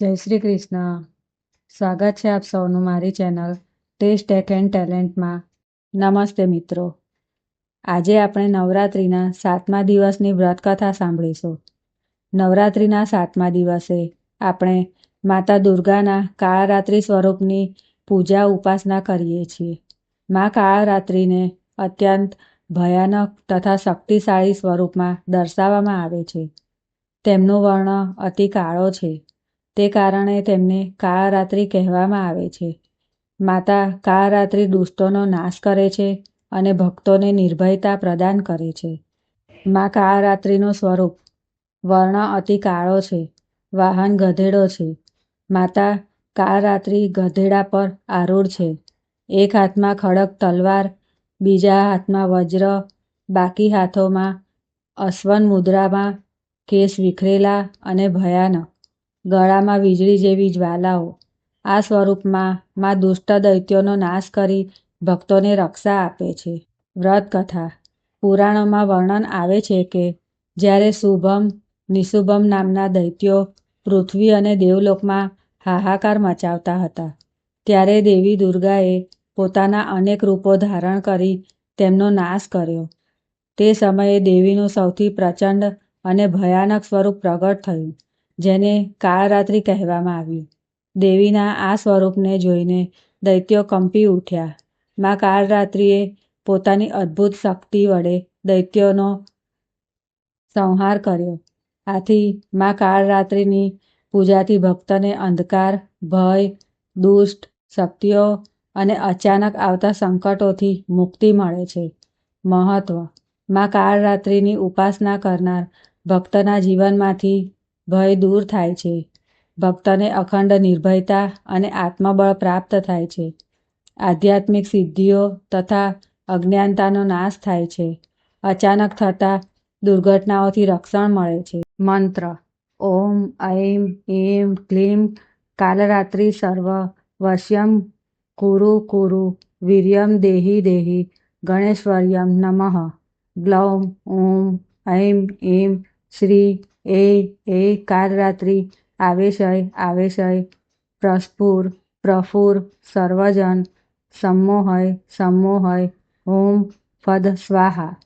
જય શ્રી કૃષ્ણ. સ્વાગત છે આપ સૌનું મારી ચેનલ ટેસ્ટ ટેક એન્ડ ટેલેન્ટમાં. નમસ્તે મિત્રો. આજે આપણે નવરાત્રિના સાતમા દિવસની વ્રતકથા સાંભળીશું. નવરાત્રિના સાતમા દિવસે આપણે માતા દુર્ગાના કાળરાત્રિ સ્વરૂપની પૂજા ઉપાસના કરીએ છીએ. મા કાળરાત્રિને અત્યંત ભયાનક તથા શક્તિશાળી સ્વરૂપમાં દર્શાવવામાં આવે છે. તેમનો વર્ણ અતિ કાળો છે. તે કારણે તેમને કાળરાત્રિ કહેવામાં આવે છે. માતા કાળરાત્રિ દુષ્ટોનો નાશ કરે છે અને ભક્તોને નિર્ભયતા પ્રદાન કરે છે. મા કાળરાત્રિનું સ્વરૂપ વર્ણ અતિ કાળો છે, વાહન ગધેડો છે. માતા કાળરાત્રિ ગધેડા પર આરૂઢ છે. એક હાથમાં ખડક તલવાર, બીજા હાથમાં વજ્ર, બાકી હાથોમાં અશ્વન મુદ્રામાં કેસ વિખરેલા અને ભયાનક. ગળામાં વીજળી જેવી જ્વાલાઓ આ સ્વરૂપમાં માં દુષ્ટ દૈત્યોનો નાશ કરી ભક્તોને રક્ષા આપે છે. વ્રત કથા પુરાણોમાં વર્ણન આવે છે કે જ્યારે શુભમ, નિશુભમ નામના દૈત્યો પૃથ્વી અને દેવલોકમાં હાહાકાર મચાવતા હતા, ત્યારે દેવી દુર્ગાએ પોતાના અનેક રૂપો ધારણ કરી તેમનો નાશ કર્યો. તે સમયે દેવીનું સૌથી પ્રચંડ અને ભયાનક સ્વરૂપ પ્રગટ થયું. જેને કાળરાત્રિ કહેવામાં આવ્યું. દેવીના આ સ્વરૂપને જોઈને દૈત્યો કંપી ઉઠ્યા. માં કાળરાત્રિએ પોતાની અદ્ભુત શક્તિ વડે દૈત્યોનો સંહાર કર્યો. આથી માં કાળરાત્રિની પૂજાથી ભક્તને અંધકાર, ભય, દુષ્ટ શક્તિઓ અને અચાનક આવતા સંકટોથી મુક્તિ મળે છે. મહત્વ. માં કાળરાત્રિની ઉપાસના કરનાર ભક્તના જીવનમાંથી ભય દૂર થાય છે. ભક્તને અખંડ નિર્ભયતા અને આત્મબળ પ્રાપ્ત થાય છે. આધ્યાત્મિક સિદ્ધિઓ તથા અજ્ઞાનતાનો નાશ થાય છે. અચાનક થતા દુર્ઘટનાઓથી રક્ષણ મળે છે. મંત્ર. ઓમ ઐમ એમ ક્લીમ, કાલરાત્રિ, સર્વ, વશ્યમ, કુરુ કુરુ, વીર્યમ, દેહી દેહી, ગણેશ્વર્યમ, નમઃ. ગ્લૌમ ઓમ ઐમ એમ શ્રી એ એ કાલરાત્રિ આવેશય આવેશય પ્રસ્ફુર, પ્રફુર, સર્વજન, સંમોહય સંમોહય. ઓમ ફદ સ્વાહા.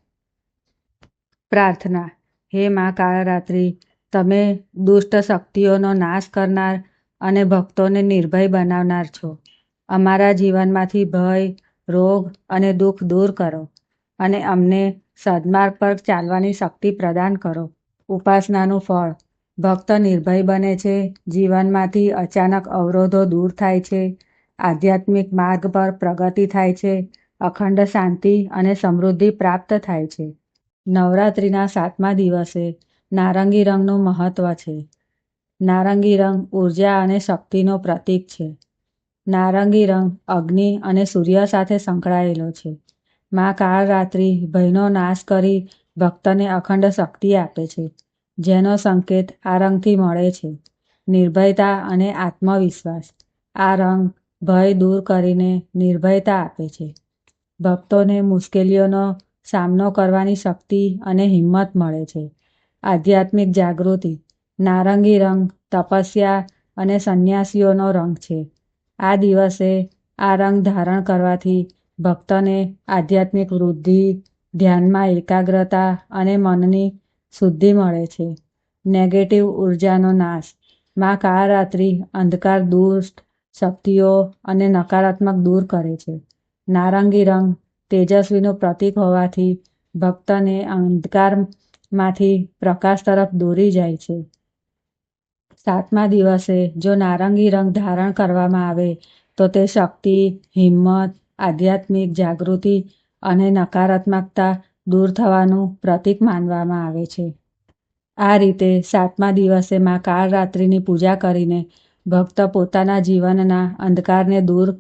પ્રાર્થના, હે મા કાળરાત્રિ તમે દુષ્ટ શક્તિઓનો નાશ કરનાર અને ભક્તોને નિર્ભય બનાવનાર છો. અમારા જીવનમાંથી ભય, રોગ અને દુઃખ દૂર કરો અને અમને સદમાર્ગ પર ચાલવાની શક્તિ પ્રદાન કરો. ઉપાસનાનું ફળ. ભક્ત નિર્ભય બને છે. જીવનમાંથી અચાનક અવરોધો દૂર થાય છે. આધ્યાત્મિક માર્ગ પર પ્રગતિ થાય છે. અખંડ શાંતિ અને સમૃદ્ધિ પ્રાપ્ત થાય છે. નવરાત્રિના સાતમા દિવસે નારંગી રંગનું મહત્વ છે. નારંગી રંગ ઊર્જા અને શક્તિનો પ્રતીક છે. નારંગી રંગ અગ્નિ અને સૂર્ય સાથે સંકળાયેલો છે. મા કાળરાત્રિ ભયનો નાશ કરી ભક્તને અખંડ શક્તિ આપે છે, જેનો સંકેત આ રંગથી મળે છે. નિર્ભયતા અને આત્મવિશ્વાસ. આ રંગ ભય દૂર કરીને નિર્ભયતા આપે છે. ભક્તોને મુશ્કેલીઓનો સામનો કરવાની શક્તિ અને હિંમત મળે છે. આધ્યાત્મિક જાગૃતિ. નારંગી રંગ તપસ્યા અને સંન્યાસીઓનો રંગ છે. આ દિવસે આ રંગ ધારણ કરવાથી ભક્તને આધ્યાત્મિક વૃદ્ધિ ધ્યાનમાં એકાગ્રતા અને મનની શુદ્ધિ મળે છે. નેગેટિવ ઉર્જાનો નાશ. માં કાળરાત્રિ અંધકાર દુષ્ટ શક્તિઓ અને નકારાત્મક દૂર કરે છે. નારંગી રંગ તેજસ્વીનું પ્રતીક હોવાથી ભક્તને અંધકારમાંથી પ્રકાશ તરફ દોરી જાય છે. સાતમા દિવસે જો નારંગી રંગ ધારણ કરવામાં આવે, તો તે શક્તિ, હિંમત, આધ્યાત્મિક જાગૃતિ અને નકારાત્મકતા દૂર થવાનું પ્રતીક માનવામાં આવે છે. આ રીતે સાતમા દિવસે માં કાળરાત્રિની પૂજા કરીને ભક્ત પોતાના જીવનના અંધકારને દૂર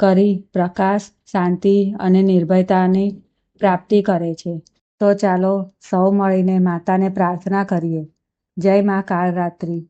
કરી પ્રકાશ, શાંતિ અને નિર્ભયતાની પ્રાપ્તિ કરે છે. તો ચાલો સૌ મળીને માતાને પ્રાર્થના કરીએ. જય મા કાળરાત્રિ.